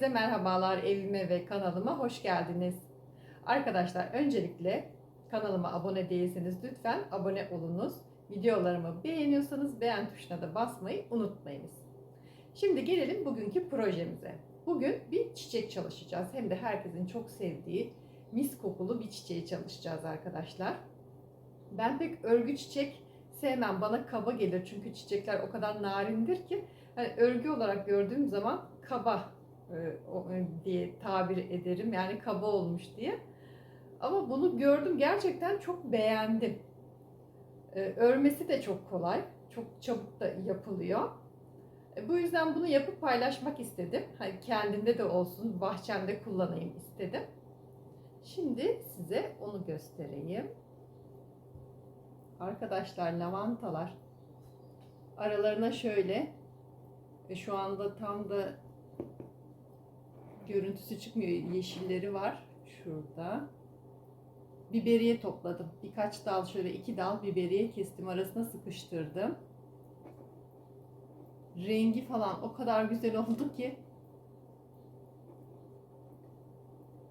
Herkese merhabalar evime ve kanalıma hoş geldiniz. Arkadaşlar öncelikle kanalıma abone değilseniz lütfen abone olunuz. Videolarımı beğeniyorsanız beğen tuşuna da basmayı unutmayınız. Şimdi gelelim bugünkü projemize. Bugün bir çiçek çalışacağız. Hem de herkesin çok sevdiği mis kokulu bir çiçeği çalışacağız arkadaşlar. Ben pek örgü çiçek sevmem. Bana kaba gelir çünkü çiçekler o kadar narindir ki hani örgü olarak gördüğüm zaman kaba diye tabir ederim. Yani kaba olmuş diye. Ama bunu gördüm gerçekten çok beğendim. E, Örmesi de çok kolay. Çok çabuk da yapılıyor. E, Bu yüzden bunu yapıp paylaşmak istedim. Hani kendimde de olsun, bahçemde kullanayım istedim. Şimdi size onu göstereyim. Arkadaşlar lavantalar aralarına şöyle şu anda tam da görüntüsü çıkmıyor. Yeşilleri var şurada. Biberiye topladım. Birkaç dal şöyle iki dal biberiye kestim. Arasına sıkıştırdım. Rengi falan o kadar güzel oldu ki.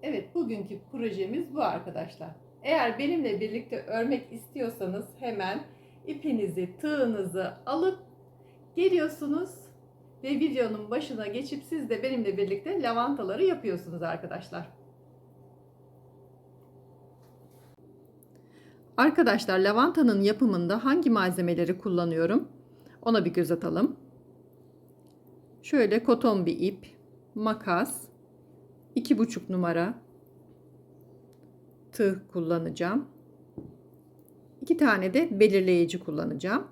Evet bugünkü projemiz bu arkadaşlar. Eğer benimle birlikte örmek istiyorsanız hemen ipinizi, tığınızı alıp geliyorsunuz ve videonun başına geçip siz de benimle birlikte lavantaları yapıyorsunuz arkadaşlar. Arkadaşlar lavantanın yapımında hangi malzemeleri kullanıyorum? Ona bir göz atalım. Şöyle koton bir ip, makas, iki buçuk numara tığ kullanacağım. İki tane de belirleyici kullanacağım.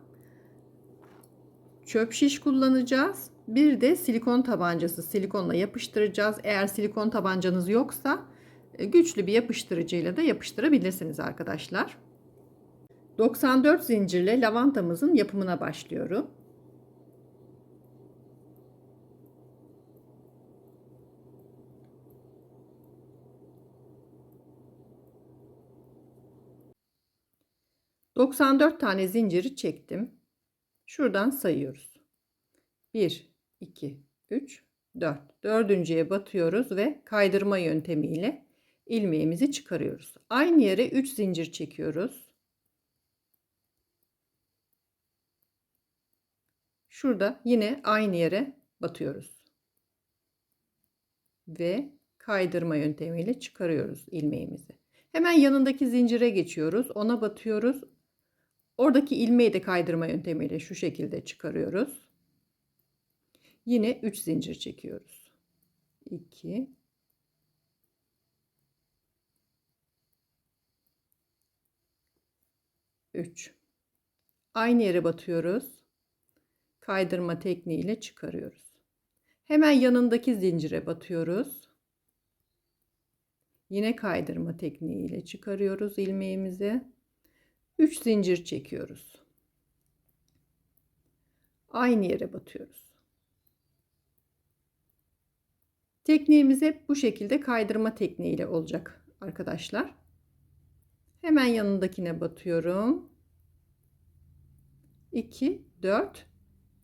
Çöp şiş kullanacağız. Bir de silikon tabancası silikonla yapıştıracağız. Eğer silikon tabancanız yoksa e, güçlü bir yapıştırıcıyla da yapıştırabilirsiniz arkadaşlar. 94 zincirle lavantamızın yapımına başlıyorum. ...94 tane zinciri çektim. Şuradan sayıyoruz. 1, 2, 3, 4. Dördüncüye batıyoruz ve kaydırma yöntemiyle ilmeğimizi çıkarıyoruz. Aynı yere 3 zincir çekiyoruz. Şurada yine aynı yere batıyoruz. Ve kaydırma yöntemiyle çıkarıyoruz ilmeğimizi. Hemen yanındaki zincire geçiyoruz. Ona batıyoruz. Oradaki ilmeği de kaydırma yöntemiyle şu şekilde çıkarıyoruz. Yine 3 zincir çekiyoruz. 2 3 Aynı yere batıyoruz. Kaydırma tekniğiyle çıkarıyoruz. Hemen yanındaki zincire batıyoruz. Yine kaydırma tekniğiyle çıkarıyoruz ilmeğimizi. 3 zincir çekiyoruz. Aynı yere batıyoruz. Tekniğimiz hep bu şekilde kaydırma tekniğiyle olacak arkadaşlar. Hemen yanındakine batıyorum. 2, 4,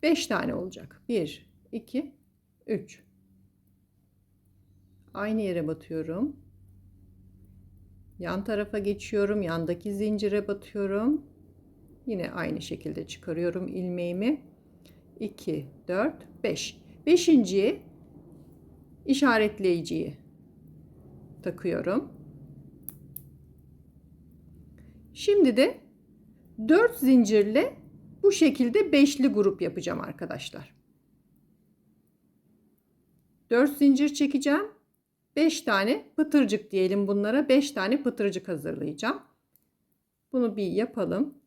5 tane olacak. 1, 2, 3. Aynı yere batıyorum. Yan tarafa geçiyorum. Yandaki zincire batıyorum. Yine aynı şekilde çıkarıyorum ilmeğimi. 2, 4, 5. Beşinciye işaretleyiciyi takıyorum. Şimdi de 4 zincirle bu şekilde beşli grup yapacağım arkadaşlar. 4 zincir çekeceğim. 5 tane pıtırcık diyelim bunlara. 5 tane pıtırcık hazırlayacağım. Bunu bir yapalım.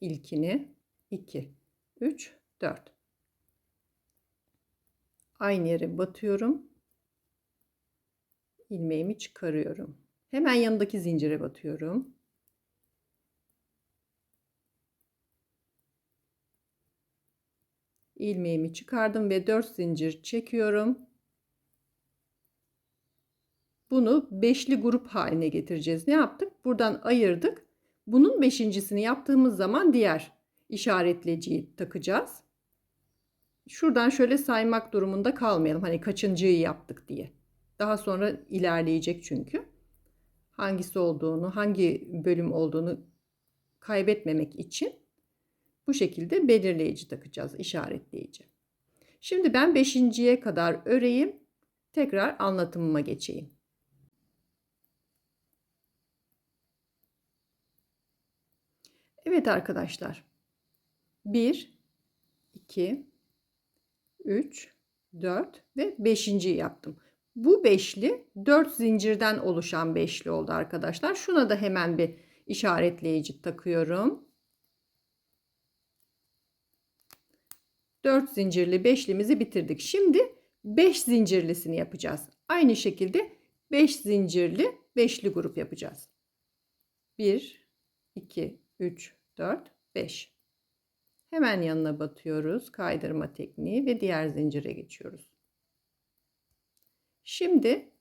İlkini 2, 3, 4. Aynı yere batıyorum. İlmeğimi çıkarıyorum. Hemen yanındaki zincire batıyorum. ilmeğimi çıkardım ve 4 zincir çekiyorum. Bunu beşli grup haline getireceğiz. Ne yaptık? Buradan ayırdık. Bunun beşincisini yaptığımız zaman diğer işaretleyiciyi takacağız. şuradan şöyle saymak durumunda kalmayalım. Hani kaçıncıyı yaptık diye. Daha sonra ilerleyecek çünkü. Hangisi olduğunu, hangi bölüm olduğunu kaybetmemek için bu şekilde belirleyici takacağız, işaretleyici. Şimdi ben beşinciye kadar öreyim. Tekrar anlatımıma geçeyim. Evet arkadaşlar. 1, 2, 3, 4 ve 5. yaptım. Bu beşli 4 zincirden oluşan beşli oldu arkadaşlar. Şuna da hemen bir işaretleyici takıyorum. 4 zincirli beşlimizi bitirdik. Şimdi 5 zincirlisini yapacağız. Aynı şekilde 5 zincirli beşli grup yapacağız. 1 2 3 4 5 Hemen yanına batıyoruz. Kaydırma tekniği ve diğer zincire geçiyoruz. Şimdi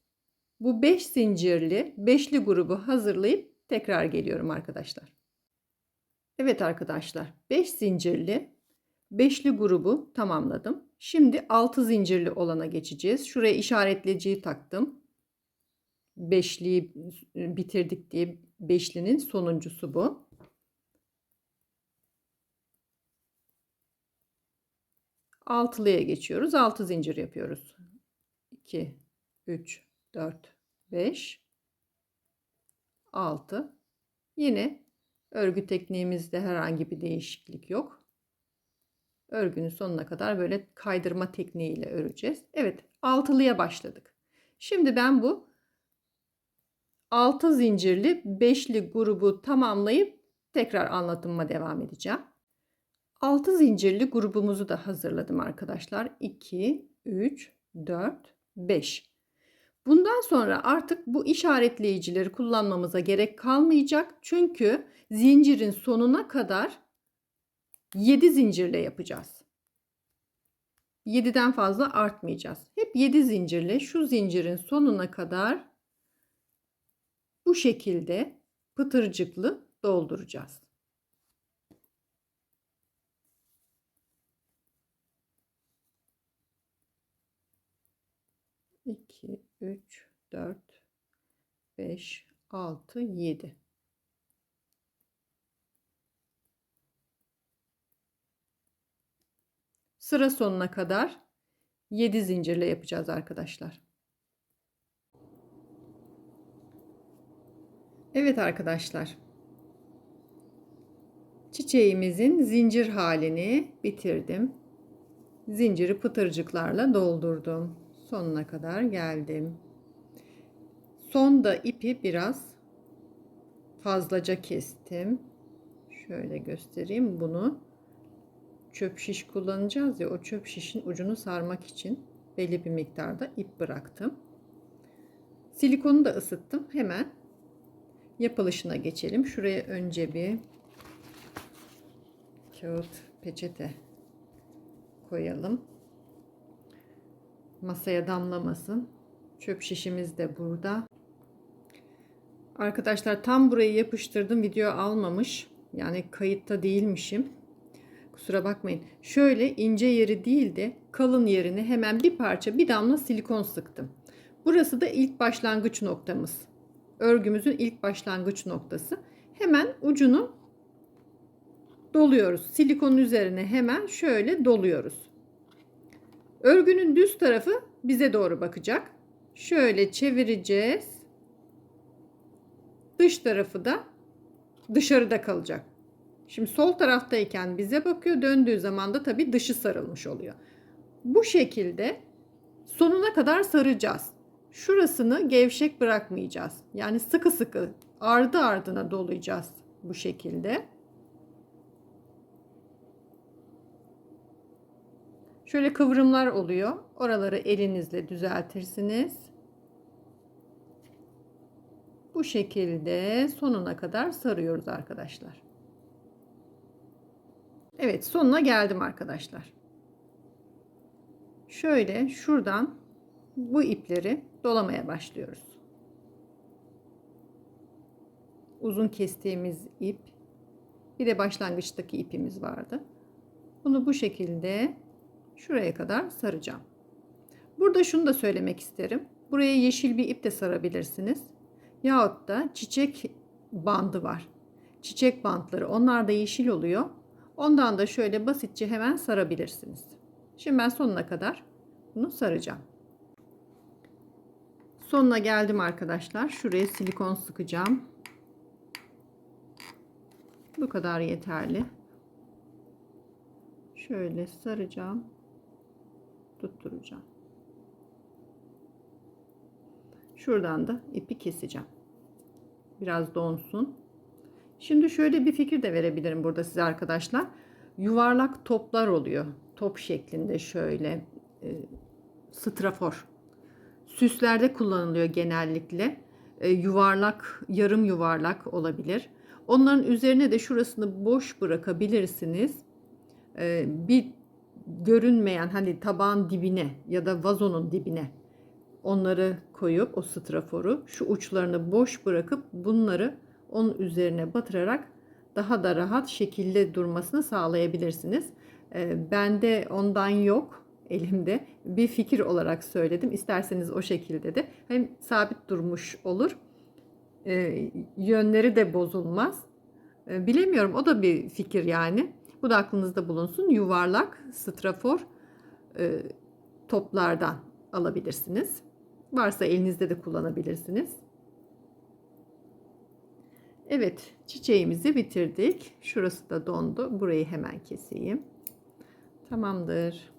bu 5 zincirli beşli grubu hazırlayıp tekrar geliyorum arkadaşlar. Evet arkadaşlar 5 zincirli beşli grubu tamamladım. Şimdi 6 zincirli olana geçeceğiz. Şuraya işaretleyiciyi taktım. Beşliyi bitirdik diye beşlinin sonuncusu bu. Altılıya geçiyoruz. 6 zincir yapıyoruz. 2, 3, 4, 5, 6. Yine örgü tekniğimizde herhangi bir değişiklik yok. Örgünün sonuna kadar böyle kaydırma tekniğiyle öreceğiz. Evet, altılıya başladık. Şimdi ben bu 6 zincirli beşli grubu tamamlayıp tekrar anlatımıma devam edeceğim. 6 zincirli grubumuzu da hazırladım arkadaşlar. 2, 3, 4, 5. Bundan sonra artık bu işaretleyicileri kullanmamıza gerek kalmayacak. Çünkü zincirin sonuna kadar 7 zincirle yapacağız. 7'den fazla artmayacağız. Hep 7 zincirle şu zincirin sonuna kadar bu şekilde pıtırcıklı dolduracağız. 2, 3, 4, 5, 6, 7. Sıra sonuna kadar 7 zincirle yapacağız arkadaşlar. Evet arkadaşlar. Çiçeğimizin zincir halini bitirdim. Zinciri pıtırcıklarla doldurdum sonuna kadar geldim. Sonda ipi biraz fazlaca kestim. Şöyle göstereyim bunu. Çöp şiş kullanacağız ya o çöp şişin ucunu sarmak için belli bir miktarda ip bıraktım. Silikonu da ısıttım. Hemen yapılışına geçelim. Şuraya önce bir kağıt peçete koyalım masaya damlamasın. Çöp şişimiz de burada. Arkadaşlar tam burayı yapıştırdım. Video almamış. Yani kayıtta değilmişim. Kusura bakmayın. Şöyle ince yeri değil de kalın yerini hemen bir parça bir damla silikon sıktım. Burası da ilk başlangıç noktamız. Örgümüzün ilk başlangıç noktası. Hemen ucunu doluyoruz. Silikonun üzerine hemen şöyle doluyoruz. Örgünün düz tarafı bize doğru bakacak. Şöyle çevireceğiz. Dış tarafı da dışarıda kalacak. Şimdi sol taraftayken bize bakıyor. Döndüğü zaman da tabii dışı sarılmış oluyor. Bu şekilde sonuna kadar saracağız. Şurasını gevşek bırakmayacağız. Yani sıkı sıkı ardı ardına dolayacağız bu şekilde. Şöyle kıvrımlar oluyor. Oraları elinizle düzeltirsiniz. Bu şekilde sonuna kadar sarıyoruz arkadaşlar. Evet sonuna geldim arkadaşlar. Şöyle şuradan bu ipleri dolamaya başlıyoruz. Uzun kestiğimiz ip bir de başlangıçtaki ipimiz vardı. Bunu bu şekilde Şuraya kadar saracağım. Burada şunu da söylemek isterim. Buraya yeşil bir ip de sarabilirsiniz. Yahut da çiçek bandı var. Çiçek bantları onlar da yeşil oluyor. Ondan da şöyle basitçe hemen sarabilirsiniz. Şimdi ben sonuna kadar bunu saracağım. Sonuna geldim arkadaşlar. Şuraya silikon sıkacağım. Bu kadar yeterli. Şöyle saracağım. Tutturacağım. Şuradan da ipi keseceğim. Biraz donsun. Şimdi şöyle bir fikir de verebilirim burada size arkadaşlar. Yuvarlak toplar oluyor. Top şeklinde şöyle e, strafor. Süslerde kullanılıyor genellikle. E, yuvarlak, yarım yuvarlak olabilir. Onların üzerine de şurasını boş bırakabilirsiniz. E, bir görünmeyen hani tabağın dibine ya da vazonun dibine onları koyup o straforu şu uçlarını boş bırakıp bunları onun üzerine batırarak daha da rahat şekilde durmasını sağlayabilirsiniz. E, bende ondan yok elimde bir fikir olarak söyledim. İsterseniz o şekilde de hem sabit durmuş olur e, yönleri de bozulmaz. E, bilemiyorum o da bir fikir yani. Bu da aklınızda bulunsun. Yuvarlak strafor e, toplardan alabilirsiniz. Varsa elinizde de kullanabilirsiniz. Evet çiçeğimizi bitirdik. Şurası da dondu. Burayı hemen keseyim. Tamamdır.